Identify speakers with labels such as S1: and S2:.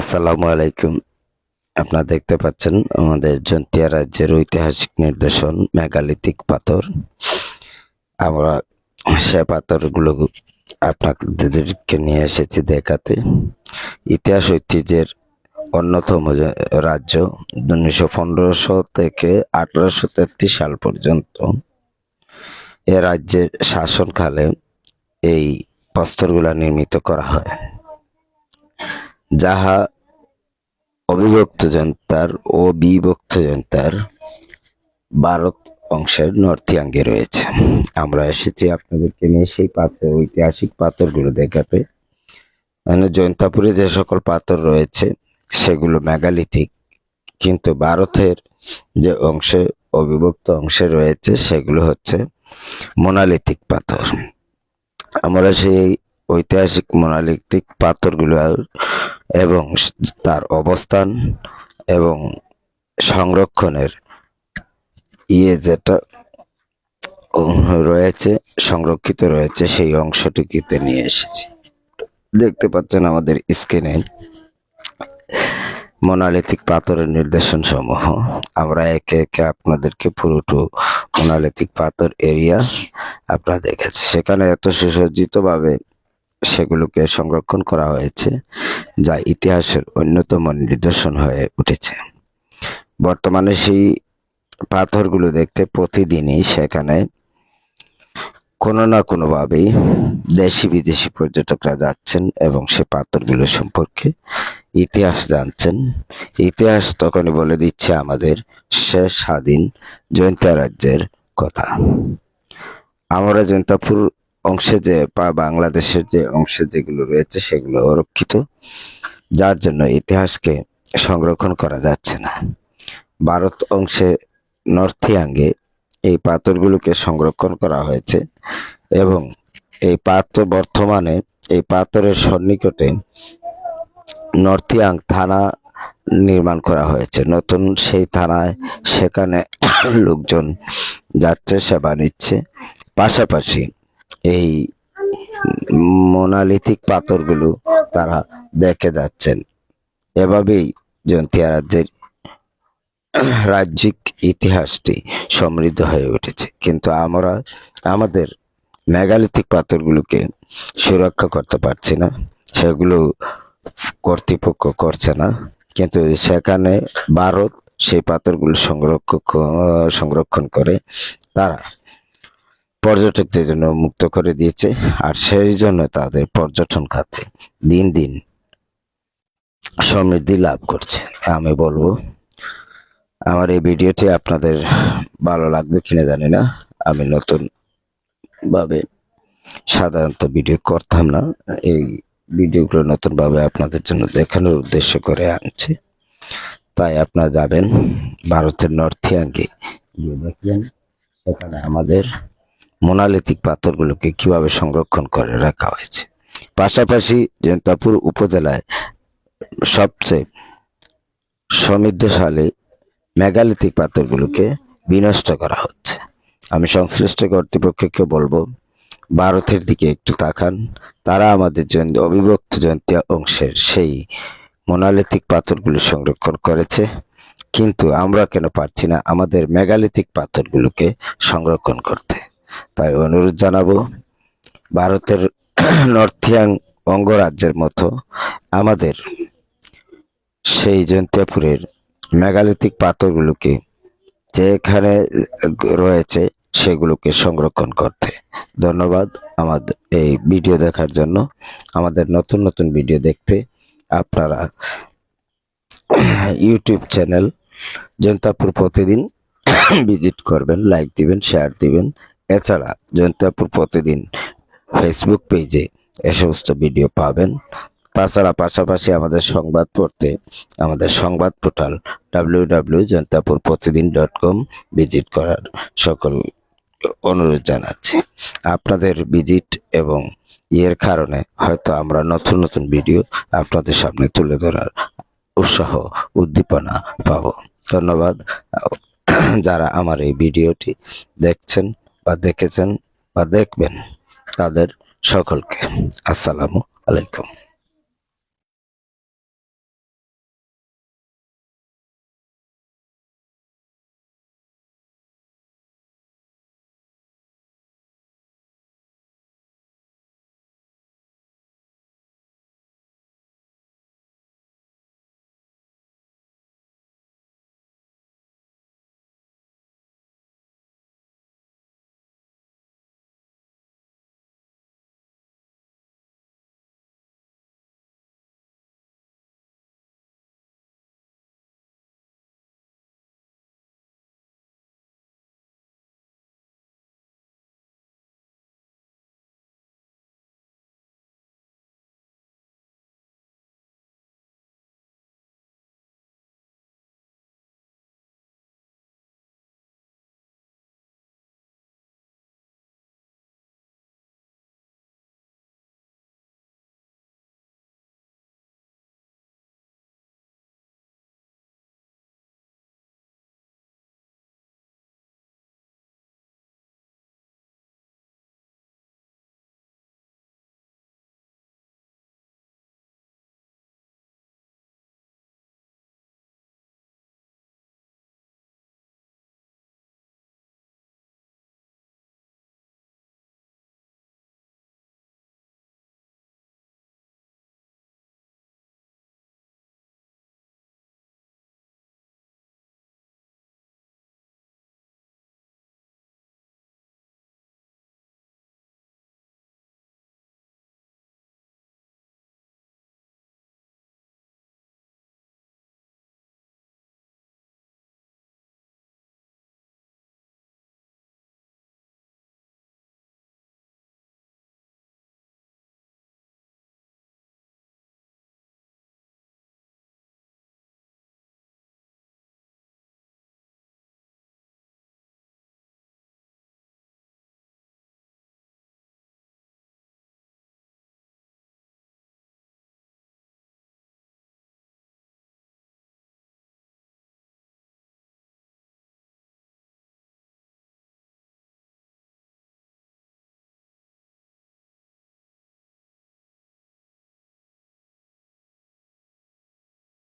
S1: আসসালামু আলাইকুম। আপনারা দেখতে পাচ্ছেন আমাদের জন্তিয়া রাজ্যের ঐতিহাসিক নির্দেশন মেগালিথিক পাথর। আমরা সে পাথরগুলো আপনাদেরকে নিয়ে এসেছি দেখাতে। ইতিহাস ঐতিহ্যের অন্যতম রাজ্য উনিশশো পনেরোশো থেকে আঠারোশো তেত্রিশ সাল পর্যন্ত। এ রাজ্যের শাসনকালে এই প্রস্তরগুলা নির্মিত করা হয়। যাহা অবিভক্ত জনতার ও বিভক্ত জনতার ভারত অংশের নর্থিয়াঙ্গে রয়েছে। আমরা এসেছি আপনাদেরকে নিয়ে সেই পাথর, ঐতিহাসিক পাথরগুলো দেখাতে। মানে জৈন্তাপুরে যে সকল পাথর রয়েছে, সেগুলো মেগালিথিক। কিন্তু ভারতের যে অংশে, অবিভক্ত অংশে রয়েছে, সেগুলো হচ্ছে মোনালিথিক পাথর। আমরা সেই ঐতিহাসিক মোনালিথিক পাথরগুলো এবং তার অবস্থান এবং সংরক্ষণের ইয়ে যেটা রয়েছে, সংরক্ষিত রয়েছে, সেই অংশটিকে নিয়ে এসেছি। দেখতে পাচ্ছেন আমাদের স্ক্রিনে মোনালিথিক পাথরের নির্দেশন সমূহ আমরা একে একে আপনাদেরকে পুরোটু মোনালিথিক পাথর এরিয়া আপনারা দেখেছি সেখানে এত সুসজ্জিত ভাবে সেগুলোকে সংরক্ষণ করা হয়েছে, যা ইতিহাসের অন্যতম নিদর্শন হয়ে উঠেছে। বর্তমানে সেই পাথরগুলো দেখতে প্রতিদিনই সেখানে কোনো না কোনোভাবেই দেশি বিদেশি পর্যটকরা যাচ্ছেন এবং সে পাথরগুলো সম্পর্কে ইতিহাস জানছেন। ইতিহাস তখনই বলে দিচ্ছে আমাদের শেষ স্বাধীন জয়ন্তা রাজ্যের কথা। আমরা জয়ন্তাপুর অংশে যে বা বাংলাদেশের যে অংশে যেগুলো রয়েছে সেগুলো অরক্ষিত, যার জন্য ইতিহাসকে সংরক্ষণ করা যাচ্ছে না। ভারত অংশে নর্থিয়াঙ্গে এই পাথরগুলোকে সংরক্ষণ করা হয়েছে এবং এই পাত্র বর্তমানে এই পাথরের সন্নিকটে নর্থিয়াং থানা নির্মাণ করা হয়েছে। নতুন সেই থানায় সেখানে লোকজন যাচ্ছে, সেবা নিচ্ছে। পাশাপাশি এই মোনালিথিক পাথরগুলো তারা দেখে যাচ্ছেন। এভাবেই জন্তিয়া রাজ্যের রাজ্যিক ইতিহাসটি সমৃদ্ধ হয়ে উঠেছে। কিন্তু আমরা, আমাদের মেগালিথিক পাথরগুলোকে সুরক্ষা করতে পারছি না, সেগুলো কর্তৃপক্ষ করছে না। কিন্তু সেখানে ভারত সেই পাথরগুলো সংরক্ষণ সংরক্ষণ করে, তারা পর্যটকদের জন্য মুক্ত করে দিয়েছে, আর সেই জন্য তাদের পর্যটন খাতে দিন দিন সমৃদ্ধি লাভ করছে। আমি বলব, আমার এই ভিডিওটি আপনাদের ভালো লাগবে কিনা জানি না। আমি নতুন ভাবে সাধারণত ভিডিও করতাম না, এই ভিডিওগুলো নতুন ভাবে আপনাদের জন্য দেখানোর উদ্দেশ্য করে আনছি। তাই আপনারা যাবেন ভারতের নর্থিয়াঙ্গে গিয়ে দেখবেন, সেখানে আমাদের মোনালিথিক পাথরগুলোকে কীভাবে সংরক্ষণ করে রাখা হয়েছে। পাশাপাশি জয়ন্তাপুর উপজেলায় সবচেয়ে সমৃদ্ধশালী মেগালিথিক পাথরগুলোকে বিনষ্ট করা হচ্ছে। আমি সংশ্লিষ্ট কর্তৃপক্ষকে বলব, ভারতের দিকে একটু তাকান। তারা আমাদের জন্য অবিভক্ত জয়ন্তিয়া অংশের সেই মোনালিথিক পাথরগুলি সংরক্ষণ করেছে। কিন্তু আমরা কেন পারছি না আমাদের মেগালিথিক পাথরগুলোকে সংরক্ষণ করতে? তাই অনুরোধ জানাব ভারতের নর্থিয়াং অঙ্গরাজ্যের মতো আমাদের সেই জয়ন্তিয়াপুরের মেগালিথিক পাথরগুলোকে যেখানে রয়েছে সেগুলোকে সংরক্ষণ করতে। ধন্যবাদ আমাদের এই ভিডিও দেখার জন্য। আমাদের নতুন নতুন ভিডিও দেখতে আপনারা ইউটিউব চ্যানেল জয়ন্তাপুর প্রতিদিন ভিজিট করবেন, লাইক দিবেন, শেয়ার দিবেন। এছাড়া জয়ন্তাপুর প্রতিদিন ফেসবুক পেজে এ সমস্ত ভিডিও পাবেন। তাছাড়া পাশাপাশি আমাদের সংবাদ পড়তে আমাদের সংবাদ portal W W Pratidin dot com visit করার সকল অনুরোধ জানাচ্ছি। আপনাদের ভিজিট এবং ইয়ের কারণে হয়তো আমরা নতুন নতুন ভিডিও আপনাদের সামনে তুলে ধরার উৎসাহ, উদ্দীপনা পাব। ধন্যবাদ। যারা আমার এই ভিডিওটি দেখছেন বা দেখেছেন বা দেখবেন তাদের সকলকে। আসসালামু আলাইকুম।